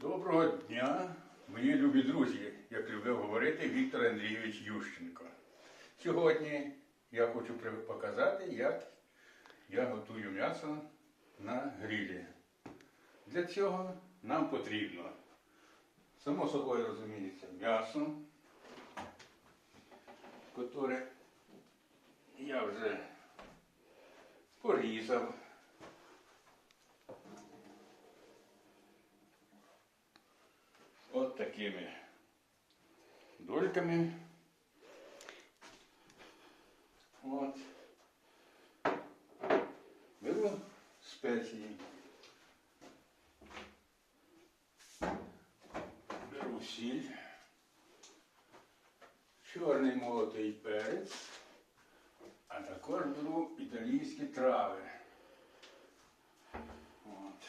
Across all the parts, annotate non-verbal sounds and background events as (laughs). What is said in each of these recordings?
Доброго дня, мої любі друзі, як любив говорити Віктор Андрійович Ющенко. Сьогодні я хочу показати, як я готую м'ясо на грилі. Для цього нам потрібно, само собою розуміється, м'ясо, яке я вже порізав. От такими дольками. От. Беру спеції. Беру сіль. Чорний молотий перець, а також беру італійські трави. От.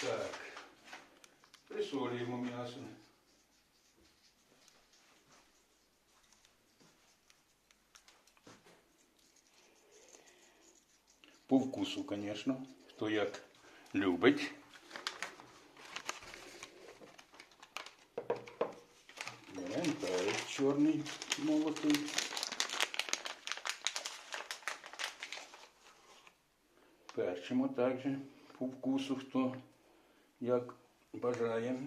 Так. Присолюємо м'ясо. По вкусу, звісно, хто як любить. Беремо чорний молотий. Перчимо також по вкусу, хто як бажає.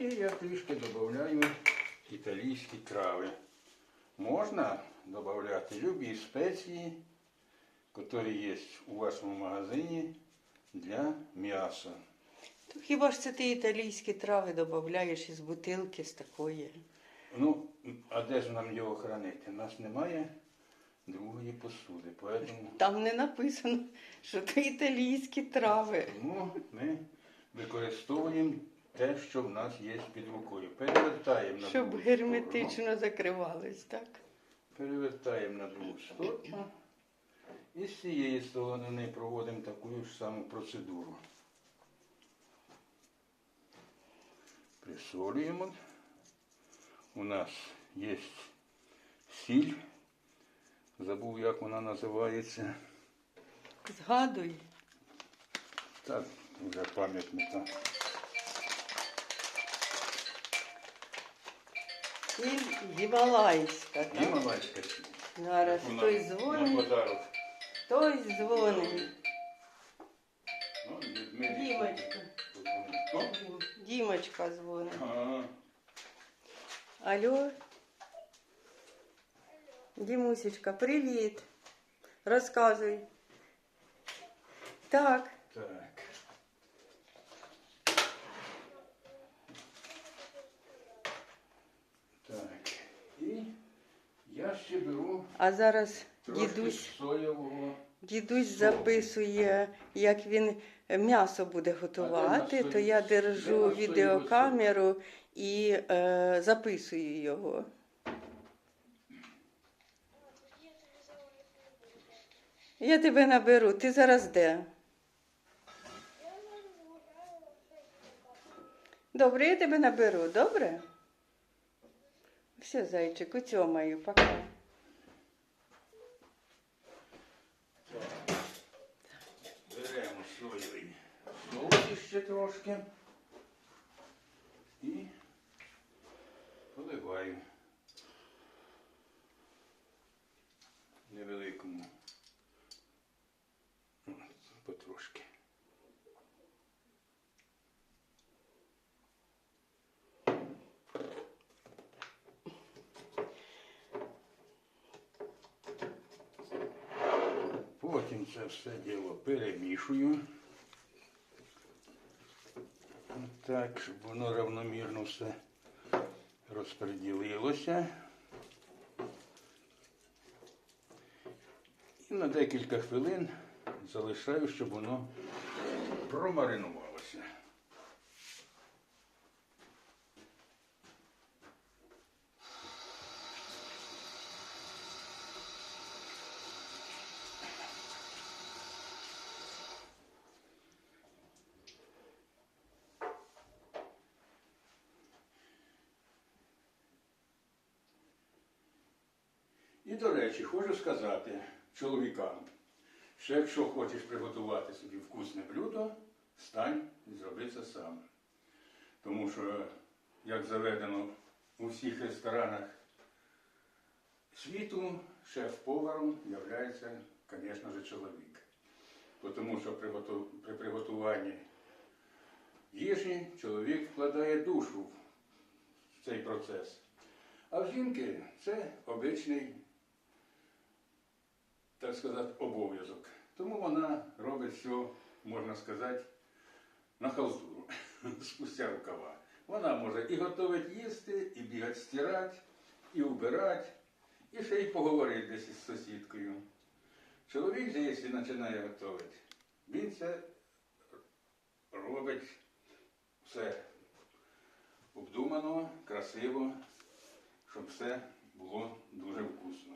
І я трішки додаю італійські трави. Можна додати любі спеції, які є у вашому магазині для м'яса. То хіба ж це ти італійські трави додаєш із бутилки з такої? Ну, а де ж нам його хранити? У нас немає другої посуди. Поэтому Там не написано, що це італійські трави. Тому ми використовуємо те, що в нас є під рукою. Перевертаємо на Щоб другу герметично закривались, так? Перевертаємо на другу сторону. І з цієї сторони проводимо таку ж саму процедуру. Присолюємо. У нас є сіль. Забув, як вона називається. Згадуй. Так, вже пам'ятника. І гімалайська, так? Гімалайська сіль. Зараз Яку той нам На дзвонить, подарок. той дзвонить. Ну, Людмилі. Дімочка. О, Дімочка дзвонить. ага. Алло. Дімусечка, привіт. Розказуй. Так. Так. Так. Ще беру А зараз трошки дідусь, соєвого. дідусь записує, як він м'ясо буде готувати, то я держу відеокамеру і е, записую його. Я тебе наберу. Ти зараз де? Добре, я тебе наберу, добре? Все, зайчик, утьомаю, пока. Беремо соєвий соус ще трошки. І поливаю. Невеликому. Потрошки. Потім це все діло перемішую. Так, щоб воно равномірно все розподілилося. І на декілька хвилин залишаю, щоб воно промаринувалося. І, до речі, хочу сказати чоловікам, що якщо хочеш приготувати собі вкусне блюдо, стань і зроби це сам. Тому що, як заведено у всіх ресторанах світу, шеф-поваром є, звісно ж, чоловік. Тому що при приготуванні їжі чоловік вкладає душу в цей процес. А в жінки це обичний, так сказати, обов'язок. Тому вона робить все, можна сказати, на халтуру, (laughs) спустя рукава. Вона може і готувати їсти, і бігати стирати, і вбирати, і ще й поговорити десь із сусідкою. Чоловік же, якщо починає готувати, він це робить все обдумано, красиво, щоб все було дуже вкусно.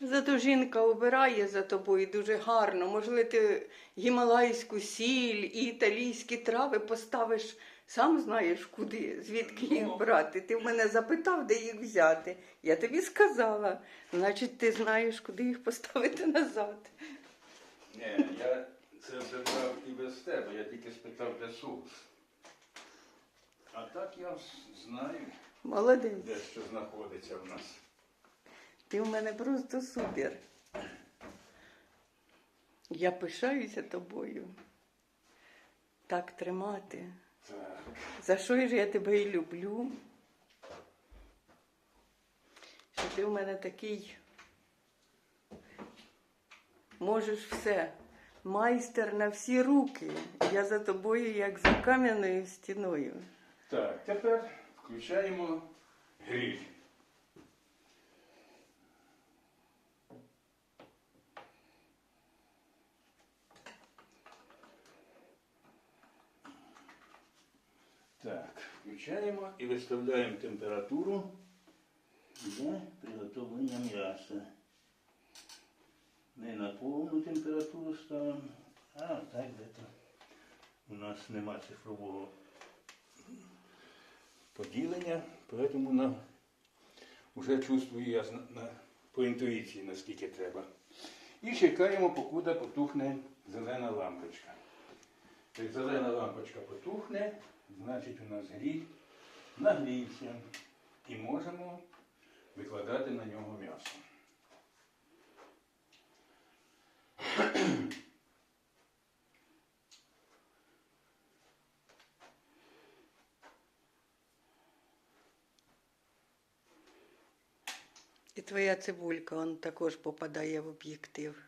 Зато жінка обирає за тобою дуже гарно. Можливо, ти гімалайську сіль і італійські трави поставиш, сам знаєш куди, звідки їх Ну. брати. Ти в мене запитав, де їх взяти. Я тобі сказала. Значить, ти знаєш, куди їх поставити назад. Ні, я це все і без тебе, я тільки спитав, де соус. А так я знаю, Молодець. де що знаходиться в нас. Ти в мене просто супер. Я пишаюся тобою. Так тримати. За що ж я тебе і люблю? Що ти в мене такий можеш все. Майстер на всі руки. Я за тобою, як за кам'яною стіною. Так, тепер включаємо гриль. Так, включаємо і виставляємо температуру для приготовлення м'яса. Не на повну температуру ставимо, а так де-то. У нас нема цифрового поділення, поэтому на, вже чувствую я на, по інтуїції, наскільки треба. І чекаємо, покуди потухне зелена лампочка. Як зелена лампочка потухне, значить у нас гріль нагрівся. І можемо викладати на нього м'ясо. І твоя цибулька он також попадає в об'єктив.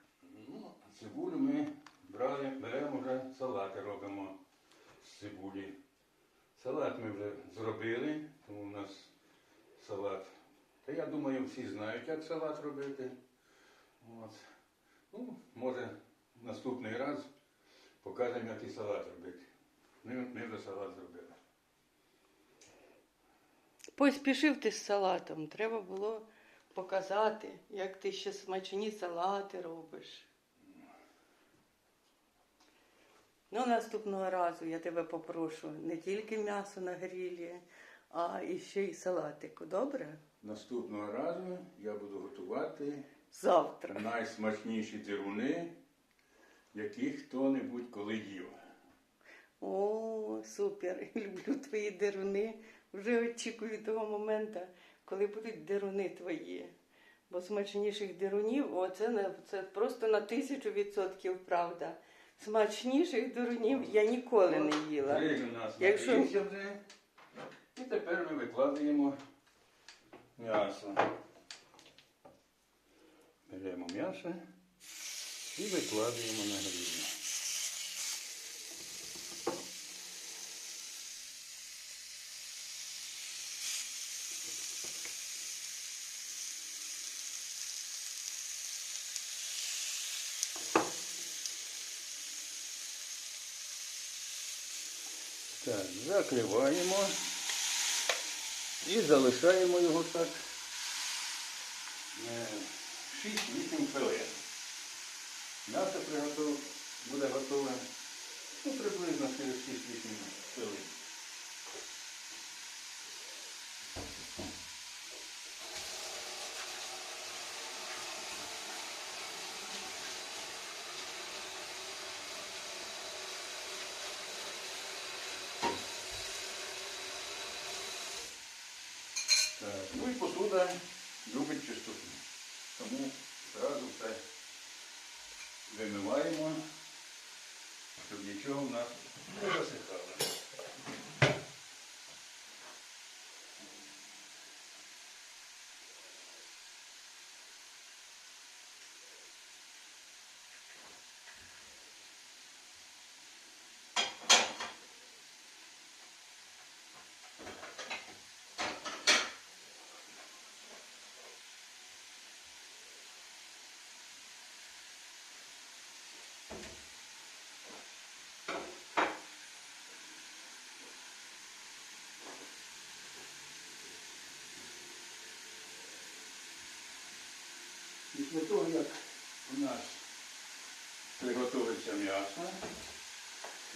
Ну, цибулю ми брали, беремо вже салати робимо з цибулі. Салат ми вже зробили, тому у нас салат. Та я думаю, всі знають, як салат робити. От. Ну, може, наступний раз покажемо, як і салат робити. Ми, ми вже салат зробили. Поспішив ти з салатом. Треба було показати, як ти ще смачні салати робиш. Ну, наступного разу я тебе попрошу не тільки м'ясо на грілі, а і ще й салатику. Добре? Наступного разу я буду готувати Завтра. найсмачніші дируни, які хто-небудь коли їв. О, супер! (laughs) Люблю твої деруни. Вже очікую того моменту, коли будуть деруни твої. Бо смачніших дерунів, о, це, не- це просто на тисячу відсотків правда. Смачніших дурнів я ніколи не їла. Гриль у нас Якщо- вже. І тепер ми викладаємо м'ясо. Беремо м'ясо і викладаємо на гриль. Так, закриваємо і залишаємо його так е, 6-8 хвилин. М'ясо буде готове ну, приблизно через 6-8 хвилин. Ну і посуда любить чистоту. Тому одразу все вимиваємо, щоб нічого в нас не засихало. Після того, як у нас приготується м'ясо,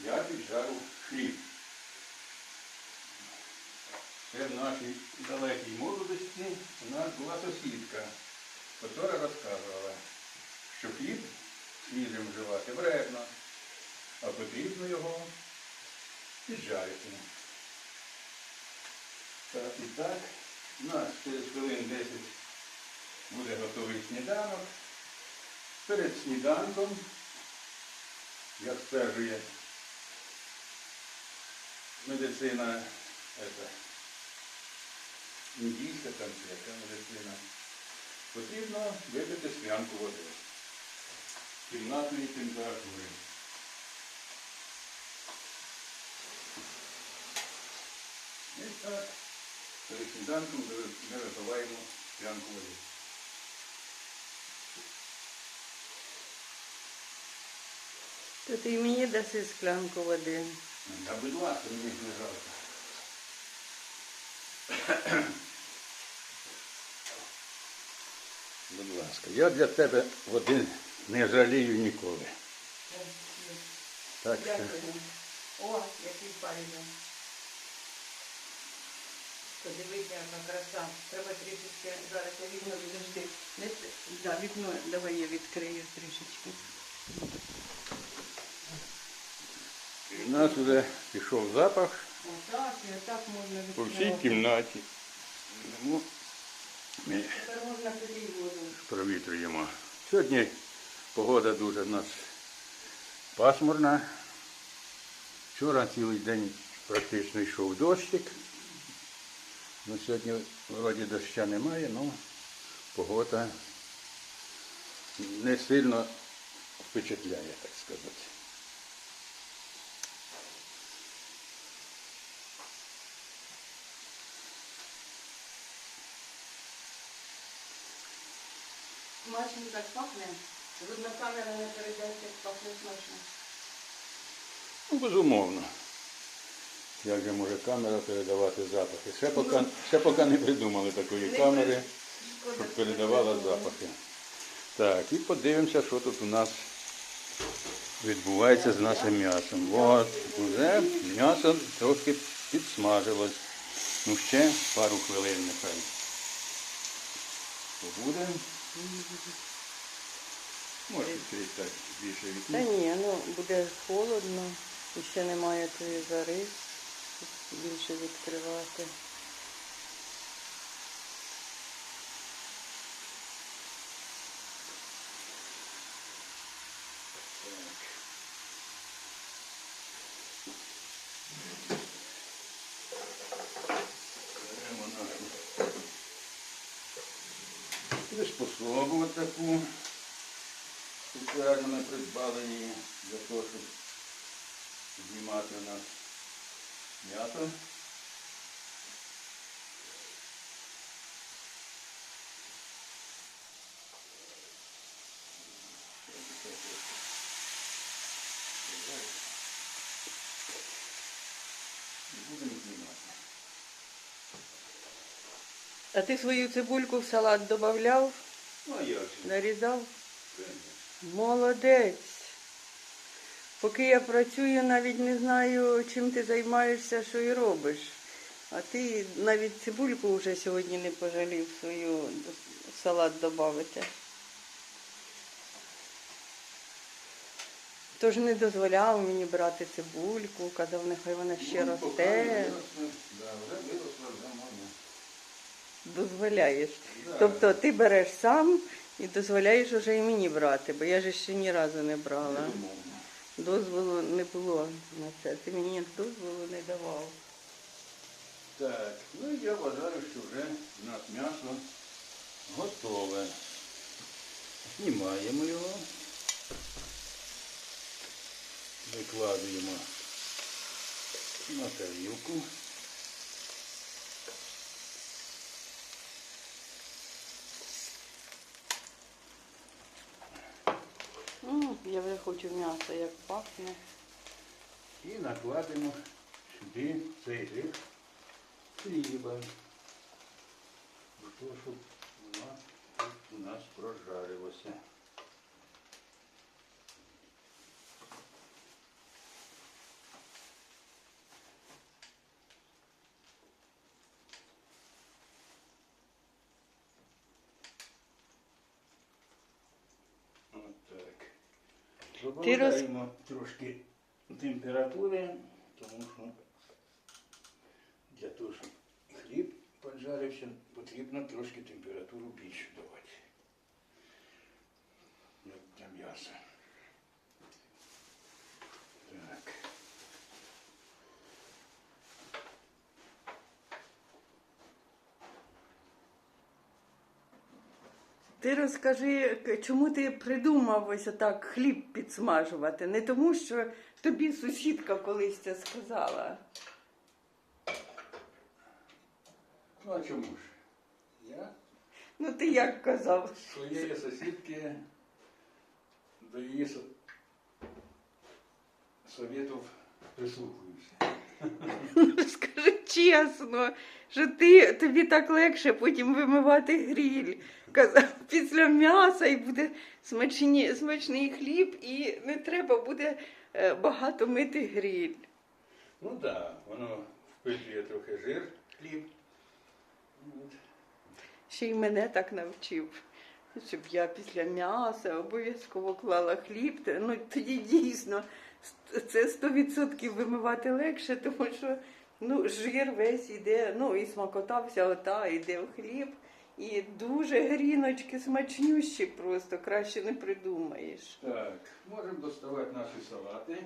я піджарю хліб. Це в нашій далекій молодості у нас була сусідка, яка розказувала, що хліб свіжим вживати вредно, а потрібно його піджарити. Так і так, у нас через хвилин 10 буде готовий сніданок. Перед сніданком, як стверджує медицина, ета, індійська там яка медицина, потрібно випити склянку води кімнатної температури. І так, перед сніданком ми випиваємо склянку води. То ти мені даси склянку води. Та будь ласка, мені не жалко. Будь ласка, я для тебе води не жалію ніколи. Так, Дякую. О, який файний. Подивися, яка краса. Треба трішечки зараз я вікно. Не Да, вікно давай я відкрию трішечки. У нас вже пішов запах Отак, і отак можна по всій кімнаті. Ну, ми Тепер можна пити й воду. провітрюємо. Сьогодні погода дуже в нас пасмурна. Вчора цілий день практично йшов дощик. Ну, сьогодні вроді доща немає, але погода не сильно впечатляє, так сказати. Смачно так пахне. Видно, камера не передасть, як пахне смачно. Ну, безумовно. Як же може камера передавати запахи? Ще поки, ще поки не придумали такої камери, щоб передавала запахи. Так, і подивимося, що тут у нас відбувається з нашим м'ясом. От, вже м'ясо трошки підсмажилось. Ну ще пару хвилин нехай. Побуде. Може відкрити так більше Та ні, ну буде холодно, і ще немає тої зари, Більше відкривати. Таку. Спеціально ми придбали її для того, щоб знімати у нас м'ясо. І будемо знімати. А ти свою цибульку в салат додавав, Ну, а як же? нарізав? Молодець. Поки я працюю, навіть не знаю, чим ти займаєшся, що і робиш. А ти навіть цибульку вже сьогодні не пожалів свою в салат додати. Тож не дозволяв мені брати цибульку, казав, нехай вона ще Ну, росте. да, вже виросла, вже можна. Дозволяєш. Да. Тобто ти береш сам і дозволяєш уже і мені брати, бо я ж ще ні разу не брала. Дозволу не було на це. Ти мені дозволу не давав. Так, ну я вважаю, що вже нас м'ясо готове. Знімаємо його. Викладуємо на тарілку. Я вже хочу м'ясо, як пахне. І накладемо сюди цей рік хліба. Щоб вона у нас прожарилося. От так. Ти роз- трошки температури, тому що для того, щоб хліб поджарився, потрібно трошки температуру більше давати. Для м'яса. Так. Ти розкажи, чому ти придумав ось так хліб підсмажувати? Не тому, що тобі сусідка колись це сказала. Ну а чому ж? Я Ну ти як казав? своєї сусідки до її со- совєтів прислухаюся. (laughs) Скажи чесно, що ти, тобі так легше потім вимивати гріль. Казав, після м'яса і буде смачні, смачний хліб, і не треба буде е, багато мити гріль. Ну так, да, воно впитує трохи жир, хліб. Ще й мене так навчив. Щоб я після м'яса обов'язково клала хліб. Ну тоді дійсно це 100% вимивати легше, тому що ну, жир весь іде, ну і смакота вся ота йде в хліб. І дуже гріночки смачнющі просто, краще не придумаєш. Так, можемо доставати наші салати.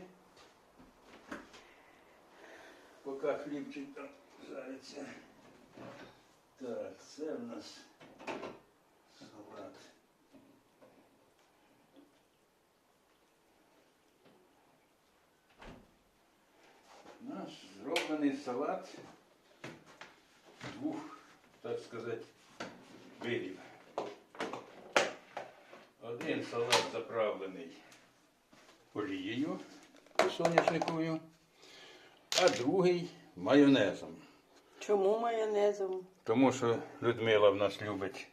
Поки хлібчик там жариться. Так, це в нас салат. Зроблений салат двох, так сказати, видів. Один салат заправлений олією соняшниковою, а другий майонезом. Чому майонезом? Тому що Людмила в нас любить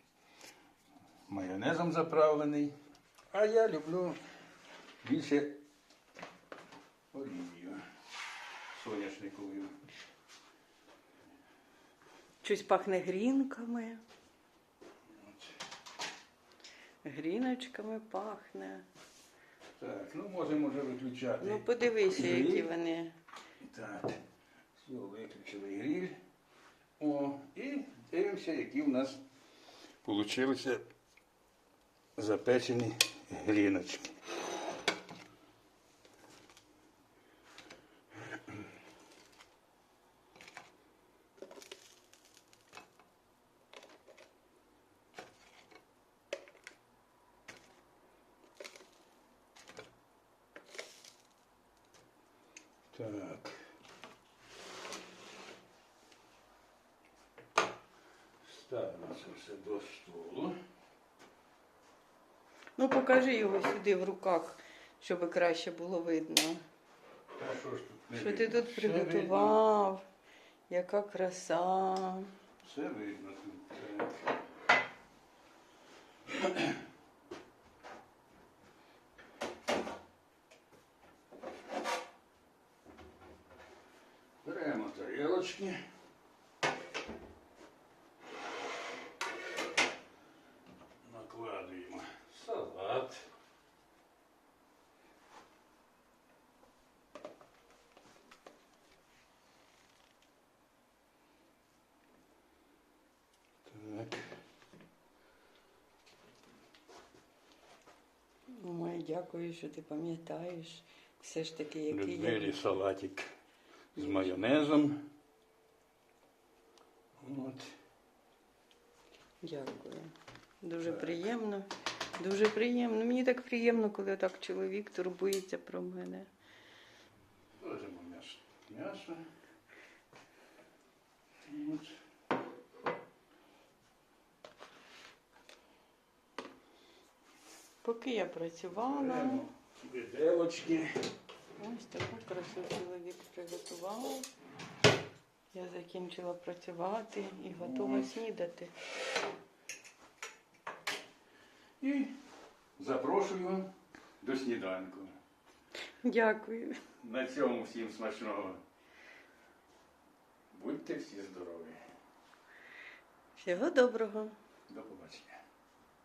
майонезом заправлений, а я люблю більше олією соняшниковою. Щось пахне грінками. Гріночками пахне. Так, ну можемо вже виключати. Ну подивися, гриль. які вони. Так, все, виключили гриль. О, і дивимося, які в нас получилися запечені гріночки. Так. Ставимо це все до столу. Ну покажи його сюди в руках, щоб краще було видно. А що ж тут не Що ти видно? тут Все приготував? Яка краса. Все видно тут. Так. Беремо тарілочки. Накладуємо салат. Дякую, що ти пам'ятаєш все ж таки, який я. Людмилі салатик з майонезом. От. Дякую. Дуже приємно. Дуже приємно. Мені так приємно, коли так чоловік турбується про мене. Ложимо м'ясо. М'ясо. От. Поки я працювала, Беремо ось таку красу чоловік приготував. Я закінчила працювати і готова снідати. І запрошую до сніданку. Дякую. На цьому всім смачного. Будьте всі здорові. Всього доброго. До побачення.